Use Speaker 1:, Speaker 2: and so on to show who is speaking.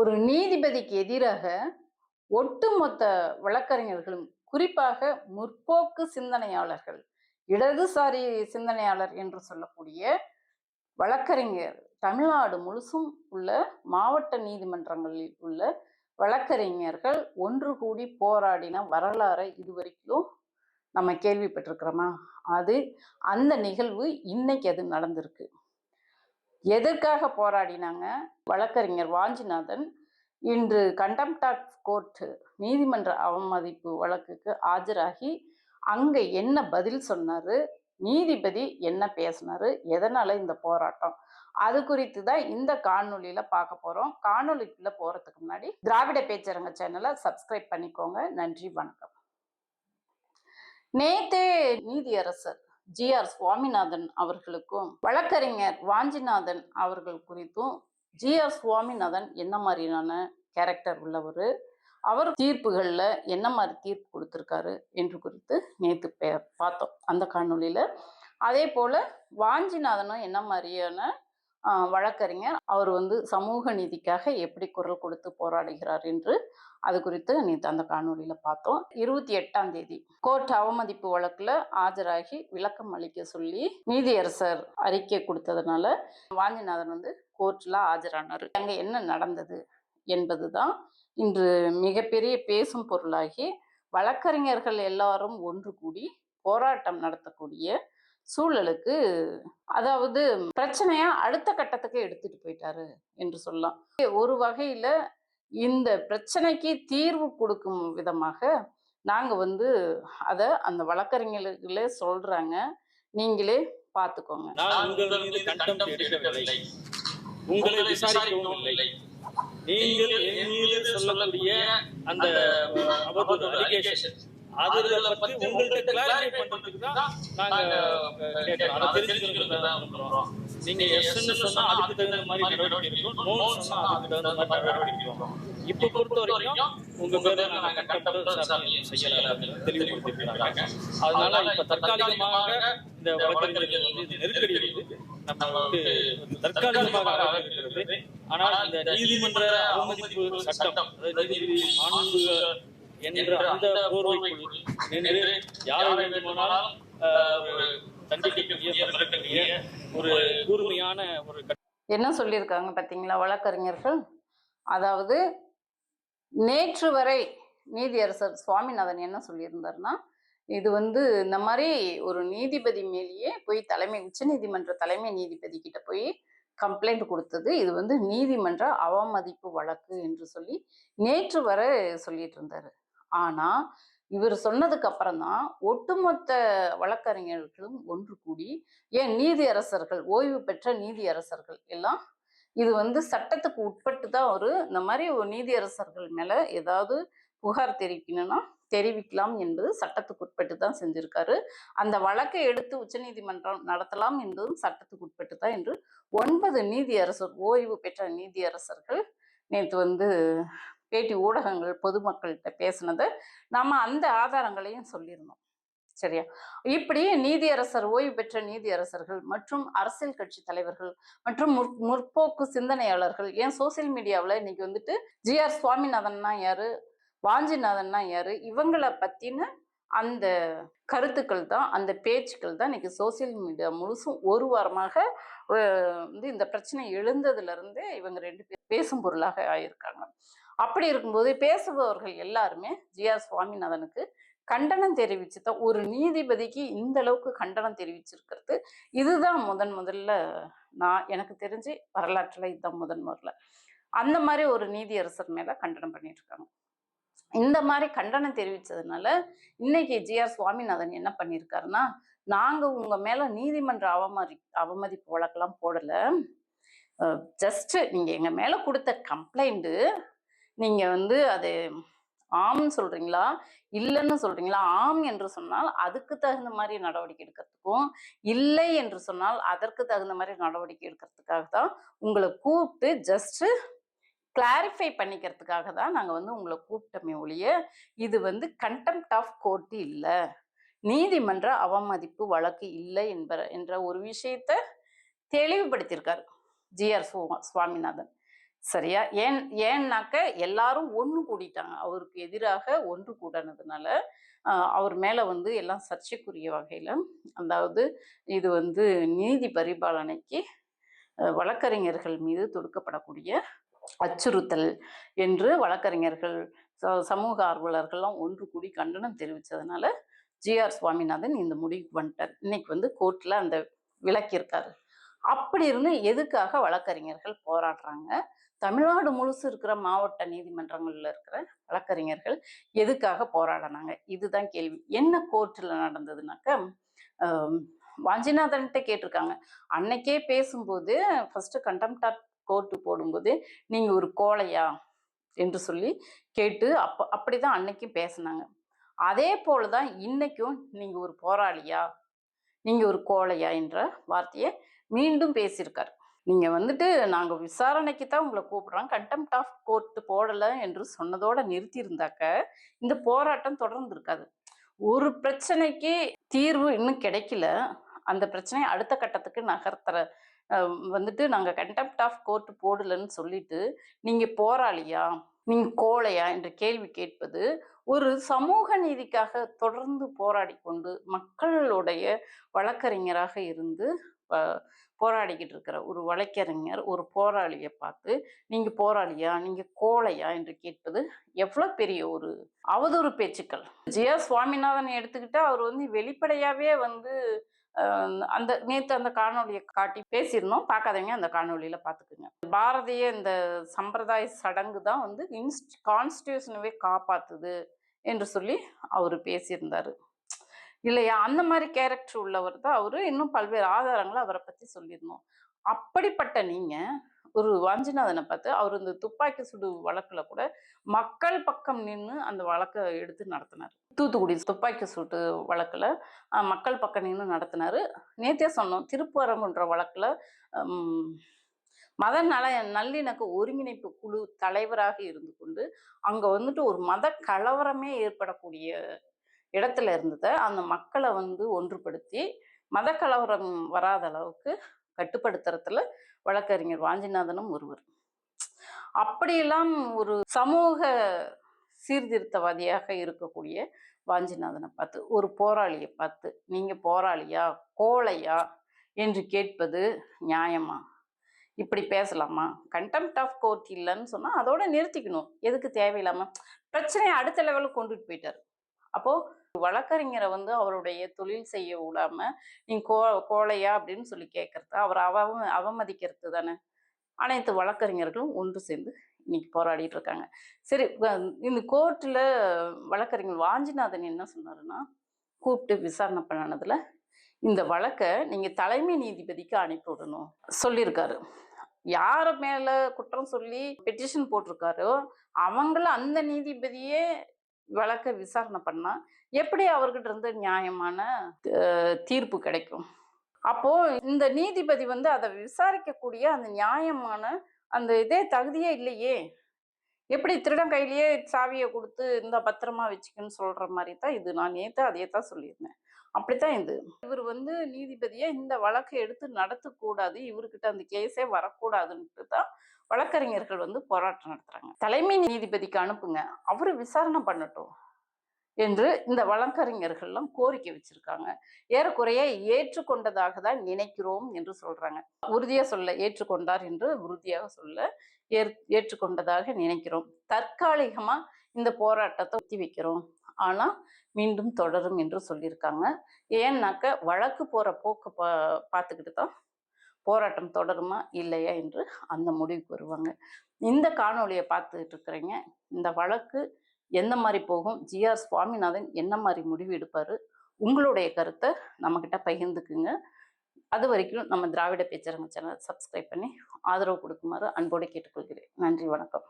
Speaker 1: ஒரு நீதிபதிக்கு எதிராக ஒட்டுமொத்த வழக்கறிஞர்களும் குறிப்பாக முற்போக்கு சிந்தனையாளர்கள் இடதுசாரி சிந்தனையாளர் என்று சொல்லக்கூடிய வழக்கறிஞர் தமிழ்நாடு முழுசும் உள்ள மாவட்ட நீதிமன்றங்களில் உள்ள வழக்கறிஞர்கள் ஒன்று கூடி போராடின வரலாறை இதுவரைக்கும் நம்ம கேள்விப்பட்டிருக்கிறோமா? அது அந்த நிகழ்வு இன்னைக்கு அது நடந்திருக்கு. எதற்காக போராடினாங்க? வழக்கறிஞர் வாஞ்சிநாதன் இன்று கண்டெம்ட் ஆஃப் கோர்ட் நீதிமன்ற அவமதிப்பு வழக்குக்கு ஆஜராகி அங்கே என்ன பதில் சொன்னார்? நீதிபதி என்ன பேசினாரு? எதனால் இந்த போராட்டம்? அது குறித்து தான் இந்த காணொலியில் பார்க்க போகிறோம் காணொலிக்குள்ளே போகிறதுக்கு முன்னாடி திராவிட பேச்சரங்க சேனலை சப்ஸ்கிரைப் பண்ணிக்கோங்க. நன்றி வணக்கம். நேத்தே நீதியரசர் ஜி ஆர் சுவாமிநாதன் அவர்களுக்கும் வழக்கறிஞர் வாஞ்சிநாதன் அவர்கள் குறித்தும் ஜி ஆர் சுவாமிநாதன் என்ன மாதிரியான கேரக்டர் உள்ளவர் அவர் தீர்ப்புகளில் என்ன மாதிரி தீர்ப்பு கொடுத்துருக்காரு என்று குறித்து நேற்று பே பார்த்தோம் அந்த காணொளியில். அதே போல் வாஞ்சிநாதனும் என்ன மாதிரியான வழக்கறிஞர் அவர் வந்து சமூக நீதிக்காக எப்படி குரல் கொடுத்து போராடுகிறார் என்று அது குறித்து நேற்று அந்த காணொளியில் பார்த்தோம். இருபத்தி எட்டாம் தேதி கோர்ட் அவமதிப்பு வழக்கில் ஆஜராகி விளக்கம் அளிக்க சொல்லி நீதியரசர் அறிக்கை கொடுத்ததுனால வாஞ்சிநாதன் வந்து கோர்ட்டில் ஆஜரானார். அங்கே என்ன நடந்தது என்பதுதான் இன்று மிகப்பெரிய பேசும் பொருளாகி வழக்கறிஞர்கள் எல்லாரும் ஒன்று கூடி போராட்டம் நடத்தக்கூடிய சூழலுக்கு அதாவது பிரச்சனையா அடுத்த கட்டத்துக்கு எடுத்துட்டு போயிட்டாரு என்று சொல்லலாம். ஒரு வகையில இந்த பிரச்சனைக்கு தீர்வு கொடுக்கும் விதமாக நாங்க வந்து அத அந்த வழக்கறிஞர்களே சொல்றாங்க. நீங்களே பார்த்துக்கோங்க
Speaker 2: உங்கள் விசாரிக்கவும் இல்லை. நீங்கள் சொல்லக்கூடிய அந்த அதுல பத்தி உங்கள்கிட்ட கிளாரிஃபை பண்றதுக்கு தான் நாங்க அஹ், கேட்கிறோம் அதை தெரிஞ்சுக்கிறது தான் விரும்புறோம் நீங்க எஸ்ன்னு சொன்னா அதுக்கு தகுந்த மாதிரி நடவடிக்கை இருக்கும் நோ சொன்னா அதுக்கு தகுந்த மாதிரி நடவடிக்கை இருக்கும் இப்ப பொறுத்த வரைக்கும் உங்க பேர்ல நாங்க கண்டம் விசாரணை செய்யல. அப்படின்னு தெளிவுபடுத்திருக்காங்க அதனால இப்ப தற்காலிகமாக இந்த வழக்கறிஞர்கள் வந்து நெருக்கடி இருக்கு நம்ம வந்து தற்காலிகமாக ஆனால் இந்த நீதிமன்ற அவமதிப்பு சட்டம் மாண்பு என்ற அந்த போர்வைக்குள் நின்று யார் வேண்டுமானாலும் ஆஹ், ஒரு தண்டிக்கக்கூடிய தண்டிக்கக்கூடிய ஒரு கூர்மையான ஒரு கட்டம்
Speaker 1: என்ன சொல்லியிருக்காங்க பார்த்தீங்களா வழக்கறிஞர்கள்? அதாவது நேற்று வரை நீதியரசர் சுவாமிநாதன் என்ன சொல்லியிருந்தாருன்னா இது வந்து இந்த மாதிரி ஒரு நீதிபதி மேலேயே போய் தலைமை உச்சநீதிமன்ற தலைமை நீதிபதி கிட்ட போய் கம்ப்ளைண்ட் கொடுத்தது இது வந்து நீதிமன்ற அவமதிப்பு வழக்கு என்று சொல்லி நேற்று வரை சொல்லிட்டு இருந்தாரு. ஆனா இவர் சொன்னதுக்கு அப்புறம் தான் ஒட்டுமொத்த வழக்கறிஞர்களும் ஒன்று கூடி ஏன் நீதியரசர்கள் ஓய்வு பெற்ற நீதியரசர்கள் எல்லாம் இது வந்து சட்டத்துக்கு உட்பட்டு தான் ஒரு இந்த மாதிரி ஒரு நீதியரசர்கள் மேல ஏதாவது புகார் தெரிவிக்கணும்னா தெரிவிக்கலாம் என்பது சட்டத்துக்கு உட்பட்டு தான் செஞ்சிருக்காரு. அந்த வழக்கை எடுத்து உச்சநீதிமன்றம் நடத்தலாம் என்பதும் சட்டத்துக்கு உட்பட்டு தான் என்று ஒன்பது நீதியரசர் ஓய்வு பெற்ற நீதியரசர்கள் நேற்று வந்து பேட்டி ஊடகங்கள் பொதுமக்கள்கிட்ட பேசினது நம்ம அந்த ஆதாரங்களையும் சொல்லியிருந்தோம். சரியா? இப்படி நீதியரசர் ஓய்வு பெற்ற நீதியரசர்கள் மற்றும் அரசியல் கட்சி தலைவர்கள் மற்றும் முற் முற்போக்கு சிந்தனையாளர்கள் ஏன் சோசியல் மீடியாவில் இன்னைக்கு வந்துட்டு ஜி ஆர் சுவாமிநாதன்னா யாரு வாஞ்சிநாதன்னா யாரு இவங்களை பத்தின அந்த கருத்துக்கள் தான் அந்த பேச்சுக்கள் தான் இன்னைக்கு சோசியல் மீடியா முழுசும் ஒரு வாரமாக வந்து இந்த பிரச்சனை எழுந்ததுல இருந்தே இவங்க ரெண்டு பேர் பேசும் பொருளாக ஆயிருக்காங்க. அப்படி இருக்கும்போது பேசுபவர்கள் எல்லாருமே ஜி ஆர் சுவாமிநாதனுக்கு கண்டனம் தெரிவிச்சு தான் ஒரு நீதிபதிக்கு இந்த அளவுக்கு கண்டனம் தெரிவிச்சிருக்கிறது. இதுதான் முதன் முதல்ல நான் எனக்கு தெரிஞ்சு வரலாற்றில் இதுதான் முதன் முதல்ல. அந்த மாதிரி ஒரு நீதியரசர் மேலே கண்டனம் பண்ணிட்டு இருக்காங்க இந்த மாதிரி கண்டனம் தெரிவித்ததுனால இன்னைக்கு ஜி ஆர் சுவாமிநாதன் என்ன பண்ணியிருக்காருன்னா நாங்கள் உங்கள் மேலே நீதிமன்ற அவமதி அவமதிப்பு வழக்கெல்லாம் போடலை. ஜஸ்ட் நீங்கள் எங்கள் மேலே கொடுத்த கம்ப்ளைண்ட்டு நீங்க வந்து அது ஆம்னு சொல்றீங்களா? இல்லைன்னு சொல்றீங்களா? ஆம் என்று சொன்னால் அதுக்கு தகுந்த மாதிரி நடவடிக்கை எடுக்கிறதுக்கும் இல்லை என்று சொன்னால் அதற்கு தகுந்த மாதிரி நடவடிக்கை எடுக்கிறதுக்காக தான் உங்களை கூப்பிட்டு ஜஸ்ட் கிளாரிஃபை பண்ணிக்கிறதுக்காக தான் நாங்கள் வந்து உங்களை கூப்பிட்டோமே ஒழிய இது வந்து கண்டெம்ட் ஆஃப் கோர்ட் இல்லை. நீதிமன்ற அவமதிப்பு வழக்கு இல்லை என்ப என்ற ஒரு விஷயத்த தெளிவுபடுத்தியிருக்காரு ஜிஆர் சுவாமிநாதன். சரியா? ஏன் ஏன்னாக்க எல்லாரும் ஒன்று கூடிட்டாங்க. அவருக்கு எதிராக ஒன்று கூடனதுனால அவர் மேலே வந்து எல்லாம் சர்ச்சைக்குரிய வகையில் அதாவது இது வந்து நீதி பரிபாலனைக்கு வழக்கறிஞர்கள் மீது தொடுக்கப்படக்கூடிய அச்சுறுத்தல் என்று வழக்கறிஞர்கள் சமூக ஆர்வலர்கள்லாம் ஒன்று கூடி கண்டனம் தெரிவித்ததுனால ஜிஆர் சுவாமிநாதன் இந்த முடிவுக்கு வந்துட்டார். இன்னைக்கு வந்து கோர்ட்டில் அந்த விளக்கியிருக்காரு. அப்படி இருந்து எதுக்காக வழக்கறிஞர்கள் போராடுறாங்க? தமிழ்நாடு முழுசு இருக்கிற மாவட்ட நீதிமன்றங்களில் இருக்கிற வழக்கறிஞர்கள் எதுக்காக போராடினாங்க? இதுதான் கேள்வி. என்ன கோர்ட்டில் நடந்ததுனாக்க ஆம், வாஞ்சிநாதன்கிட்ட கேட்டிருக்காங்க. அன்னைக்கே பேசும்போது ஃபர்ஸ்ட் கண்டெம்ட் கோர்ட்டு போடும்போது நீங்கள் ஒரு கோழையா? என்று சொல்லி கேட்டு அப்ப அப்படிதான் அன்னைக்கும் பேசினாங்க. அதே போலதான் இன்னைக்கும் நீங்கள் ஒரு போராளியா? நீங்கள் ஒரு கோழையா? என்ற வார்த்தையை மீண்டும் பேசியிருக்காரு. நீங்கள் வந்துட்டு நாங்கள் விசாரணைக்கு தான் உங்களை கூப்பிட்றோம். கண்டெம்ட் ஆஃப் கோர்ட்டு போடலை என்று சொன்னதோட நிறுத்தி இருந்தாக்க இந்த போராட்டம் தொடர்ந்து இருக்காது. ஒரு பிரச்சனைக்கு தீர்வு இன்னும் கிடைக்கல. அந்த பிரச்சனையை அடுத்த கட்டத்துக்கு நகர்த்துற வந்துட்டு நாங்கள் கண்டெம்ட் ஆஃப் கோர்ட் போடலன்னு சொல்லிட்டு நீங்கள் போராளியா? நீங்கள் கோழையா? என்ற கேள்வி கேட்பது ஒரு சமூக நீதிக்காக தொடர்ந்து போராடி கொண்டு மக்களுடைய வழக்கறிஞராக இருந்து போராடிக்கிட்டு இருக்கிற ஒரு வழக்கறிஞர் ஒரு போராளியை பார்த்து நீங்க போராளியா? நீங்க கோழையா? என்று கேட்பது எவ்வளவு பெரிய ஒரு அவதூறு பேச்சுக்கள். ஜியா சுவாமிநாதன் எடுத்துக்கிட்டால் அவர் வந்து வெளிப்படையாவே வந்து அந்த நேத்து அந்த காணொளியை காட்டி பேசியிருந்தோம். பார்க்காதவங்க அந்த காணொளியில பார்த்துக்குங்க. பாரதிய இந்த சம்பிரதாய சடங்கு தான் வந்து இன்ஸ்ட் கான்ஸ்டியூஷனவே காப்பாத்துது என்று சொல்லி அவர் பேசியிருந்தாரு. இல்லையா? அந்த மாதிரி கேரக்டர் உள்ளவர் தான் அவரு. இன்னும் பல்வேறு ஆதாரங்களை அவரை பத்தி சொல்லியிருந்தோம். அப்படிப்பட்ட நீங்க ஒரு வாஞ்சிநாதனை பார்த்து அவர் இந்த துப்பாக்கி சுடு வழக்குல கூட மக்கள் பக்கம் நின்று அந்த வழக்கை எடுத்து நடத்தினார். தூத்துக்குடி துப்பாக்கி சூட்டு வழக்கில் மக்கள் பக்கம் நின்று நடத்தினார். நேத்தே சொன்னோம் திருப்பரங்குன்ற வழக்கில் மத நல நல்லிணக்க ஒருங்கிணைப்பு குழு தலைவராக இருந்து கொண்டு அங்கே வந்துட்டு ஒரு மத கலவரமே ஏற்படக்கூடிய இடத்துல இருந்ததை அந்த மக்களை வந்து ஒன்றுபடுத்தி மத கலவரம் வராத அளவுக்கு கட்டுப்படுத்துறதுல வழக்கறிஞர் வாஞ்சிநாதனும் ஒருவர். அப்படியெல்லாம் ஒரு சமூக சீர்திருத்தவாதியாக இருக்கக்கூடிய வாஞ்சிநாதனை பார்த்து ஒரு போராளியை பார்த்து நீங்க போராளியா கோழையா? என்று கேட்பது நியாயமா? இப்படி பேசலாமா? கண்டெம்ட் ஆஃப் கோர்ட் இல்லைன்னு சொன்னா அதோட நிறுத்திக்கணும். எதுக்கு தேவையில்லாம? பிரச்சனையை அடுத்த லெவலுக்கு கொண்டுட்டு போயிட்டாரு. அப்போது வழக்கறிஞரை வந்து அவருடைய தொழில் செய்ய விடாம நீ கோ கோழையா? அப்படின்னு சொல்லி கேட்கறது அவர் அவ அவமதிக்கிறது தானே. அனைத்து வழக்கறிஞர்களும் ஒன்று சேர்ந்து இன்னைக்கு போராடிட்டு இருக்காங்க. சரி இந்த கோர்ட்டில் வழக்கறிஞர் வாஞ்சிநாதன் என்ன சொன்னாருன்னா கூப்பிட்டு விசாரணை பண்ணனதுல இந்த வழக்கை நீங்கள் தலைமை நீதிபதிக்கு அனுப்பி விடணும் சொல்லியிருக்காரு. யார் மேலே குற்றம் சொல்லி பெட்டிஷன் போட்டிருக்காரோ அவங்கள அந்த நீதிபதியே வழக்கை விசாரணை பண்ணா எப்படி அவர்கிட்ட இருந்து நியாயமான தீர்ப்பு கிடைக்கும்? அப்போ இந்த நீதிபதி வந்து அதை விசாரிக்கக்கூடிய அந்த நியாயமான அந்த இதே தகுதியே இல்லையே. எப்படி திருடன் கையிலேயே சாவியை கொடுத்து இந்த பத்திரமா வச்சுக்கன்னு சொல்ற மாதிரி தான் இது. நான் நேத்து அதே தான் சொல்லியிருந்தேன். அப்படித்தான் இது. இவர் வந்து நீதிபதியை இந்த வழக்கை எடுத்து நடத்தக்கூடாது. இவர்கிட்ட அந்த கேஸே வரக்கூடாதுன்ட்டு தான் வழக்கறிஞர்கள் வந்து போராட்டம் நடத்துறாங்க. தலைமை நீதிபதிக்கு அனுப்புங்க. அவரு விசாரணை பண்ணட்டும் என்று இந்த வழக்கறிஞர்கள்லாம் கோரிக்கை வச்சிருக்காங்க. ஏறக்குறைய ஏற்றுக்கொண்டதாக தான் நினைக்கிறோம் என்று சொல்றாங்க. உறுதியா சொல்ல ஏற்றுக்கொண்டார் என்று உறுதியாக சொல்ல ஏற் ஏற்றுக்கொண்டதாக நினைக்கிறோம். தற்காலிகமா இந்த போராட்டத்தை ஒத்தி வைக்கிறோம். ஆனா மீண்டும் தொடரும் என்று சொல்லியிருக்காங்க. ஏன்னாக்க வழக்கு போற போக்கு பா பார்த்துக்கிட்டு தான் போராட்டம் தொடருமா இல்லையா என்று அந்த முடிவுக்கு வருவாங்க. இந்த காணொளியை பார்த்துட்டு இருக்கிறீங்க. இந்த வழக்கு எந்த மாதிரி போகும்? ஜிஆர் சுவாமிநாதன் என்ன மாதிரி முடிவு எடுப்பாரு? உங்களுடைய கருத்தை நம்மக்கிட்ட பகிர்ந்துக்குங்க. அது வரைக்கும் நம்ம திராவிட பேச்சரங்க சேனல் சப்ஸ்கிரைப் பண்ணி ஆதரவு கொடுக்குமாறு அன்போடு கேட்டுக்கொள்கிறேன். நன்றி வணக்கம்.